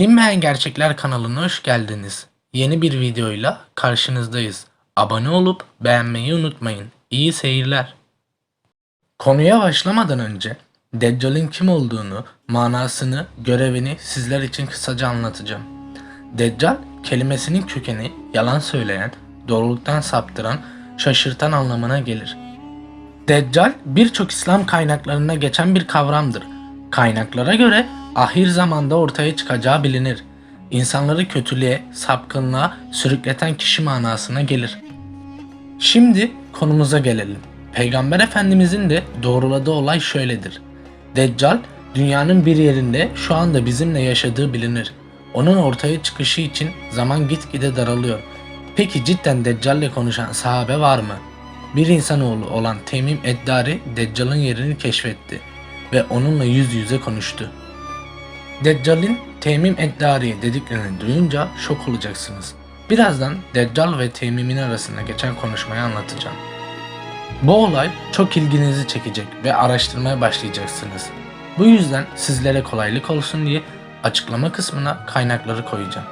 Bilinmeyen Gerçekler kanalına hoş geldiniz. Yeni bir videoyla karşınızdayız. Abone olup beğenmeyi unutmayın. İyi seyirler. Konuya başlamadan önce Deccal'in kim olduğunu, manasını, görevini sizler için kısaca anlatacağım. Deccal kelimesinin kökeni yalan söyleyen, doğruluktan saptıran, şaşırtan anlamına gelir. Deccal birçok İslam kaynaklarında geçen bir kavramdır. Kaynaklara göre ahir zamanda ortaya çıkacağı bilinir. İnsanları kötülüğe, sapkınlığa sürükleten kişi manasına gelir. Şimdi konumuza gelelim. Peygamber Efendimizin de doğruladığı olay şöyledir. Deccal dünyanın bir yerinde şu anda bizimle yaşadığı bilinir. Onun ortaya çıkışı için zaman gitgide daralıyor. Peki cidden Deccal ile konuşan sahabe var mı? Bir insanoğlu olan Temim Eddari Deccal'ın yerini keşfetti ve onunla yüz yüze konuştu. Deccal'in Temim Eddari dediklerini duyunca şok olacaksınız. Birazdan Deccal ve Temim'in arasında geçen konuşmayı anlatacağım. Bu olay çok ilginizi çekecek ve araştırmaya başlayacaksınız. Bu yüzden sizlere kolaylık olsun diye açıklama kısmına kaynakları koyacağım.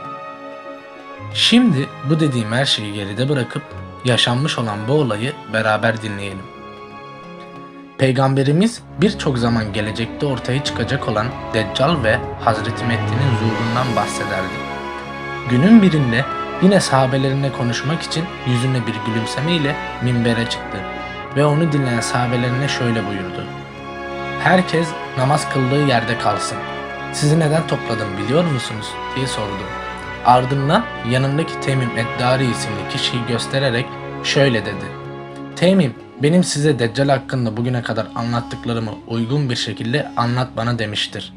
Şimdi bu dediğim her şeyi geride bırakıp yaşanmış olan bu olayı beraber dinleyelim. Peygamberimiz birçok zaman gelecekte ortaya çıkacak olan Deccal ve Hazreti Mehdi'nin zuhurundan bahsederdi. Günün birinde yine sahabelerine konuşmak için yüzüne bir gülümseme ile minbere çıktı ve onu dinleyen sahabelerine şöyle buyurdu. Herkes namaz kıldığı yerde kalsın. Sizi neden topladım biliyor musunuz? diye sordu. Ardından yanındaki Temim Eddari isimli kişiyi göstererek şöyle dedi. Temim, benim size Deccal hakkında bugüne kadar anlattıklarımı uygun bir şekilde anlat bana demiştir.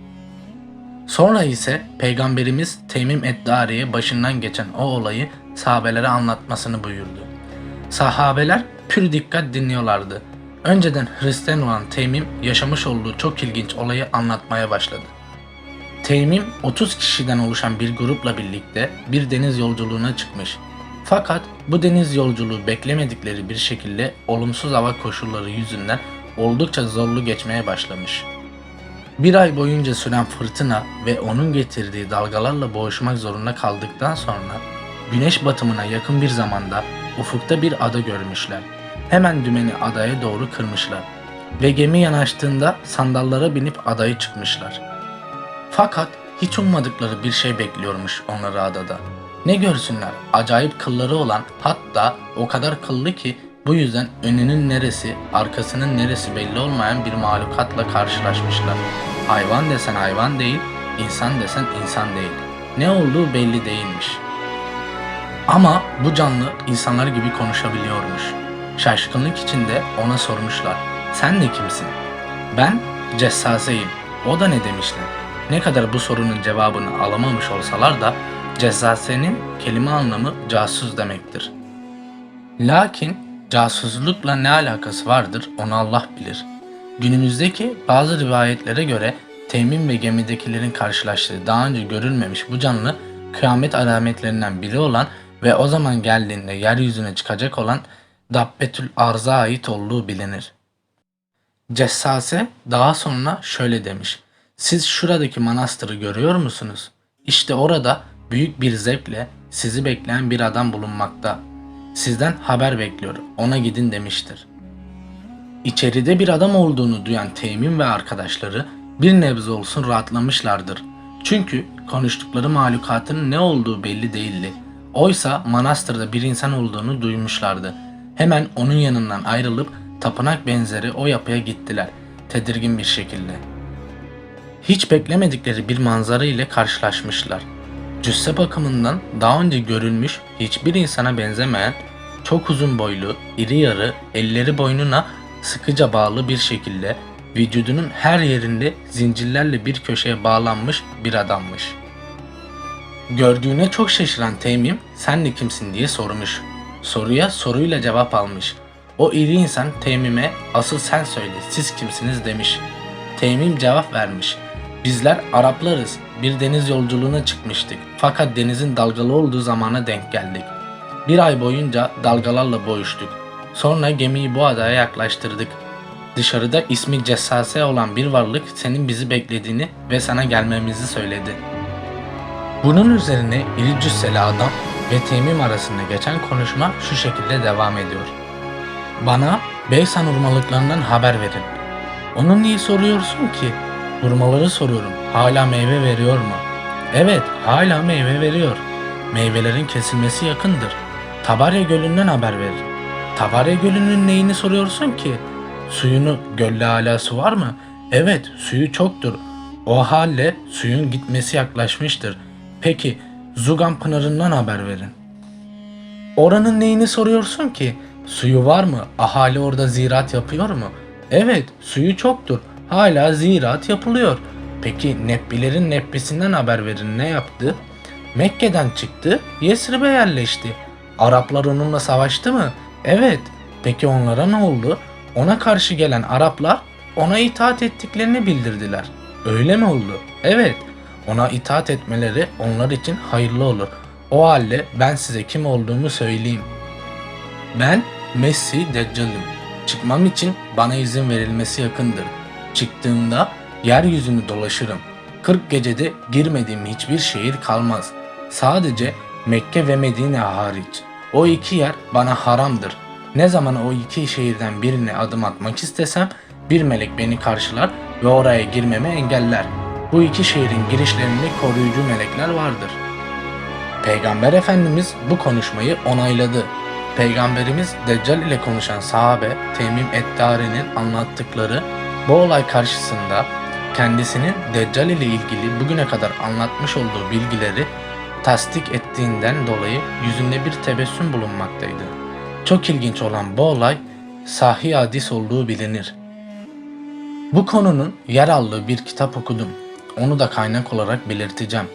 Sonra ise Peygamberimiz Temim Eddari'ye başından geçen o olayı sahabelere anlatmasını buyurdu. Sahabeler pür dikkat dinliyorlardı. Önceden Hristiyan olan Temim yaşamış olduğu çok ilginç olayı anlatmaya başladı. Temim 30 kişiden oluşan bir grupla birlikte bir deniz yolculuğuna çıkmış. Fakat bu deniz yolculuğu beklemedikleri bir şekilde olumsuz hava koşulları yüzünden oldukça zorlu geçmeye başlamış. Bir ay boyunca süren fırtına ve onun getirdiği dalgalarla boğuşmak zorunda kaldıktan sonra güneş batımına yakın bir zamanda ufukta bir ada görmüşler. Hemen dümeni adaya doğru kırmışlar ve gemi yanaştığında sandallara binip adaya çıkmışlar. Fakat hiç ummadıkları bir şey bekliyormuş onları adada. Ne görsünler acayip kılları olan hatta o kadar kıllı ki bu yüzden önünün neresi arkasının neresi belli olmayan bir mahlukatla karşılaşmışlar. Hayvan desen hayvan değil, insan desen insan değil. Ne olduğu belli değilmiş. Ama bu canlı insanlar gibi konuşabiliyormuş. Şaşkınlık içinde ona sormuşlar. Sen de kimsin? Ben Cessaseyim. O da ne demişler? Ne kadar bu sorunun cevabını alamamış olsalar da Cessasenin kelime anlamı casus demektir. Lakin casuslukla ne alakası vardır onu Allah bilir. Günümüzdeki bazı rivayetlere göre Temim ve gemidekilerin karşılaştığı daha önce görülmemiş bu canlı kıyamet alametlerinden biri olan ve o zaman geldiğinde yeryüzüne çıkacak olan Dabbetül Arz'a ait olduğu bilinir. Cessase daha sonra şöyle demiş. Siz şuradaki manastırı görüyor musunuz? İşte orada büyük bir zevkle sizi bekleyen bir adam bulunmakta. Sizden haber bekliyor, ona gidin demiştir. İçeride bir adam olduğunu duyan Temin ve arkadaşları bir nebze olsun rahatlamışlardır. Çünkü konuştukları mahlukatın ne olduğu belli değildi. Oysa manastırda bir insan olduğunu duymuşlardı. Hemen onun yanından ayrılıp tapınak benzeri o yapıya gittiler, tedirgin bir şekilde. Hiç beklemedikleri bir manzara ile karşılaşmışlar. Cüsse bakımından daha önce görülmüş hiçbir insana benzemeyen, çok uzun boylu, iri yarı, elleri boynuna sıkıca bağlı bir şekilde vücudunun her yerinde zincirlerle bir köşeye bağlanmış bir adammış. Gördüğüne çok şaşıran Temim sen de kimsin diye sormuş. Soruya soruyla cevap almış. O iri insan Temim'e asıl sen söyle siz kimsiniz demiş. Temim cevap vermiş. Bizler Araplarız. Bir deniz yolculuğuna çıkmıştık. Fakat denizin dalgalı olduğu zamana denk geldik. Bir ay boyunca dalgalarla boğuştuk. Sonra gemiyi bu adaya yaklaştırdık. Dışarıda ismi Cessase olan bir varlık senin bizi beklediğini ve sana gelmemizi söyledi. Bunun üzerine iri cüsseli adam ve Temim arasında geçen konuşma şu şekilde devam ediyor. Bana Beysan hurmalıklarından haber verin. Onu niye soruyorsun ki? Hurmaları soruyorum. Hala meyve veriyor mu? Evet, hala meyve veriyor. Meyvelerin kesilmesi yakındır. Tabarya Gölü'nden haber verin. Tabarya Gölü'nün neyini soruyorsun ki? Suyunu, gölde hala su var mı? Evet, suyu çoktur. O halde suyun gitmesi yaklaşmıştır. Peki, Zugan Pınarı'ndan haber verin. Oranın neyini soruyorsun ki? Suyu var mı? Ahali orada ziraat yapıyor mu? Evet, suyu çoktur. Hala ziraat yapılıyor. Peki Nebbilerin Nebbisinden haber verin ne yaptı? Mekke'den çıktı, Yesrib'e yerleşti. Araplar onunla savaştı mı? Evet. Peki onlara ne oldu? Ona karşı gelen Araplar ona itaat ettiklerini bildirdiler. Öyle mi oldu? Evet. Ona itaat etmeleri onlar için hayırlı olur. O halde ben size kim olduğumu söyleyeyim. Ben Messi Deccal'im. Çıkmam için bana izin verilmesi yakındır. Çıktığımda yeryüzünü dolaşırım. 40 gecede girmediğim hiçbir şehir kalmaz. Sadece Mekke ve Medine hariç. O iki yer bana haramdır. Ne zaman o iki şehirden birine adım atmak istesem bir melek beni karşılar ve oraya girmemi engeller. Bu iki şehrin girişlerinde koruyucu melekler vardır. Peygamber Efendimiz bu konuşmayı onayladı. Peygamberimiz Deccal ile konuşan sahabe Temim Eddari'nin anlattıkları bu olay karşısında kendisinin Deccal ile ilgili bugüne kadar anlatmış olduğu bilgileri tasdik ettiğinden dolayı yüzünde bir tebessüm bulunmaktaydı. Çok ilginç olan bu olay sahih hadis olduğu bilinir. Bu konunun yer aldığı bir kitap okudum. Onu da kaynak olarak belirteceğim.